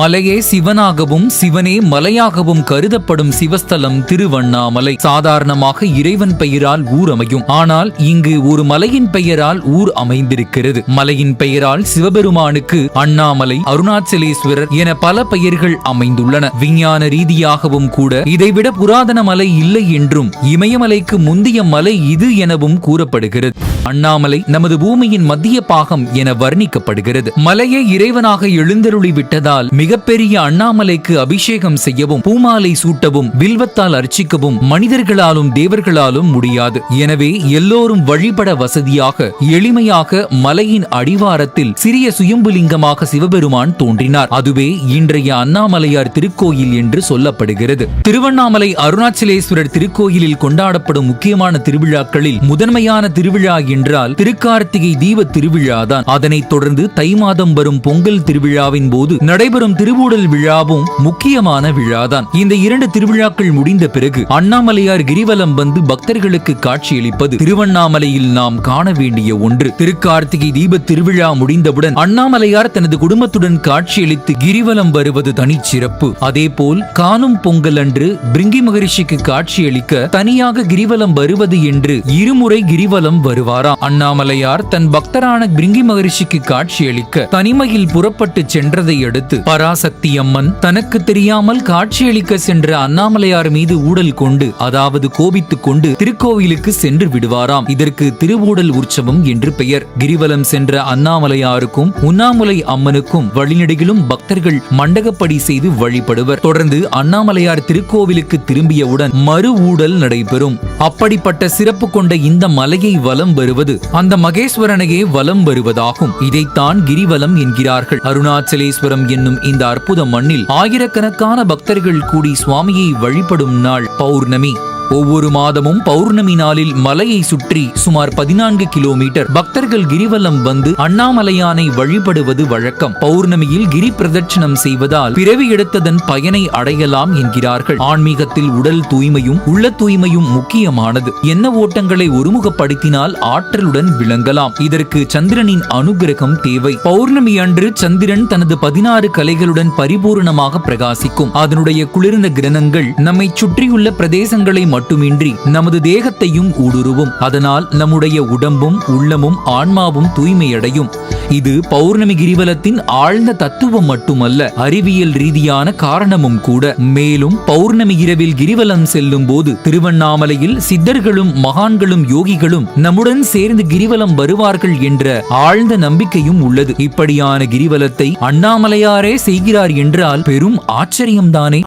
மலையே சிவனாகவும் சிவனே மலையாகவும் கருதப்படும் சிவஸ்தலம் திருவண்ணாமலை. சாதாரணமாக இறைவன் பெயரால் ஊர் அமையும் ஆனால் இங்கு ஒரு மலையின் பெயரால் ஊர் அமைந்திருக்கிறது. மலையின் பெயரால் சிவபெருமானுக்கு அண்ணாமலை அருணாச்சலேஸ்வரர் என பல பெயர்கள் அமைந்துள்ளன. விஞ்ஞான ரீதியாகவும் கூட இதைவிட புராதன மலை இல்லை என்றும் இமயமலைக்கு முந்திய மலை இது எனவும் கூறப்படுகிறது. அண்ணாமலை நமது பூமியின் மத்திய பாகம் என வர்ணிக்கப்படுகிறது. மலையை இறைவனாக எழுந்தருளி விட்டதால் மிகப்பெரிய அண்ணாமலைக்கு அபிஷேகம் செய்யவும் பூமாலை சூட்டவும் வில்வத்தால் அர்ச்சிக்கவும் மனிதர்களாலும் தேவர்களாலும் முடியாது. எனவே எல்லோரும் வழிபட வசதியாக எளிமையாக மலையின் அடிவாரத்தில் சிறிய சுயம்புலிங்கமாக சிவபெருமான் தோன்றினார். அதுவே இன்றைய அண்ணாமலையார் திருக்கோயில் என்று சொல்லப்படுகிறது. திருவண்ணாமலை அருணாச்சலேஸ்வரர் திருக்கோயிலில் கொண்டாடப்படும் முக்கியமான திருவிழாக்களில் முதன்மையான திருவிழா என்றால் திருக்கார்த்திகை தீப திருவிழாதான். அதனைத் தொடர்ந்து தை மாதம் வரும் பொங்கல் திருவிழாவின் போது நடைபெறும் திருவூடல் விழாவும் முக்கியமான விழாதான். இந்த இரண்டு திருவிழாக்கள் முடிந்த பிறகு அண்ணாமலையார் கிரிவலம் வந்து பக்தர்களுக்கு காட்சியளிப்பது திருவண்ணாமலையில் நாம் காண வேண்டிய ஒன்று. திருக்கார்த்திகை தீப திருவிழா முடிந்தவுடன் அண்ணாமலையார் தனது குடும்பத்துடன் காட்சியளித்து கிரிவலம் வருவது தனிச்சிறப்பு. அதேபோல் காணும் பொங்கல் அன்று பிரிங்கி மகரிஷிக்கு காட்சியளிக்க தனியாக கிரிவலம் வருவது என்று இருமுறை கிரிவலம் வருவார். வருவாராம் அண்ணாமலையார் தன் பக்தரான பிரிங்கி மகரிஷிக்கு காட்சியளிக்க தனிமையில் புறப்பட்டு சென்றதை அடுத்து பராசக்தி அம்மன் தனக்கு தெரியாமல் காட்சியளிக்க சென்ற அண்ணாமலையார் மீது ஊடல் கொண்டு அதாவது கோபித்துக் கொண்டு திருக்கோவிலுக்கு சென்று விடுவாராம். இதற்கு திருவூடல் உற்சவம் என்று பெயர். கிரிவலம் சென்ற அண்ணாமலையாருக்கும் உண்ணாமுலை அம்மனுக்கும் வழிநெடுகிலும் பக்தர்கள் மண்டகப்படி செய்து வழிபடுவர். தொடர்ந்து அண்ணாமலையார் திருக்கோவிலுக்கு திரும்பியவுடன் மறு ஊடல் நடைபெறும். அப்படிப்பட்ட சிறப்பு கொண்ட இந்த மலையை வலம் வருவது அந்த மகேஸ்வரனையே வலம் வருவதாகும். இதைத்தான் கிரிவலம் என்கிறார்கள். அருணாச்சலேஸ்வரம் என்னும் இந்த அற்புத மண்ணில் ஆயிரக்கணக்கான பக்தர்கள் கூடி சுவாமியை வழிபடும் நாள் பௌர்ணமி. ஒவ்வொரு மாதமும் பௌர்ணமி நாளில் மலையை சுற்றி சுமார் பதினான்கு கிலோமீட்டர் பக்தர்கள் கிரிவலம் வந்து அண்ணாமலையானை வழிபடுவது வழக்கம். பௌர்ணமியில் கிரி பிரதட்சணம் செய்வதால் பிறவி எடுத்ததன் பயனை அடையலாம் என்கிறார்கள். ஆன்மீகத்தில் உடல் தூய்மையும் உள்ள தூய்மையும் முக்கியமானது. என்ன ஓட்டங்களை ஒருமுகப்படுத்தினால் ஆற்றலுடன் விளங்கலாம். இதற்கு சந்திரனின் அனுகிரகம் தேவை. பௌர்ணமி அன்று சந்திரன் தனது பதினாறு கலைகளுடன் பரிபூரணமாக பிரகாசிக்கும். அதனுடைய குளிர்ந்த கிரணங்கள் நம்மை சுற்றியுள்ள பிரதேசங்களை மட்டுமின்றி நமது தேகத்தையும் ஊடுருவும். அதனால் நம்முடைய உடம்பும் உள்ளமும் ஆன்மாவும் தூய்மையடையும். இது பௌர்ணமி கிரிவலத்தின் ஆழ்ந்த தத்துவம் மட்டுமல்ல அறிவியல் ரீதியான காரணமும் கூட. மேலும் பௌர்ணமி இரவில் கிரிவலம் செல்லும் போது திருவண்ணாமலையில் சித்தர்களும் மகான்களும் யோகிகளும் நம்முடன் சேர்ந்து கிரிவலம் வருவார்கள் என்ற ஆழ்ந்த நம்பிக்கையும் உள்ளது. இப்படியான கிரிவலத்தை அண்ணாமலையாரே செய்கிறார் என்றால் பெரும் ஆச்சரியம்தானே?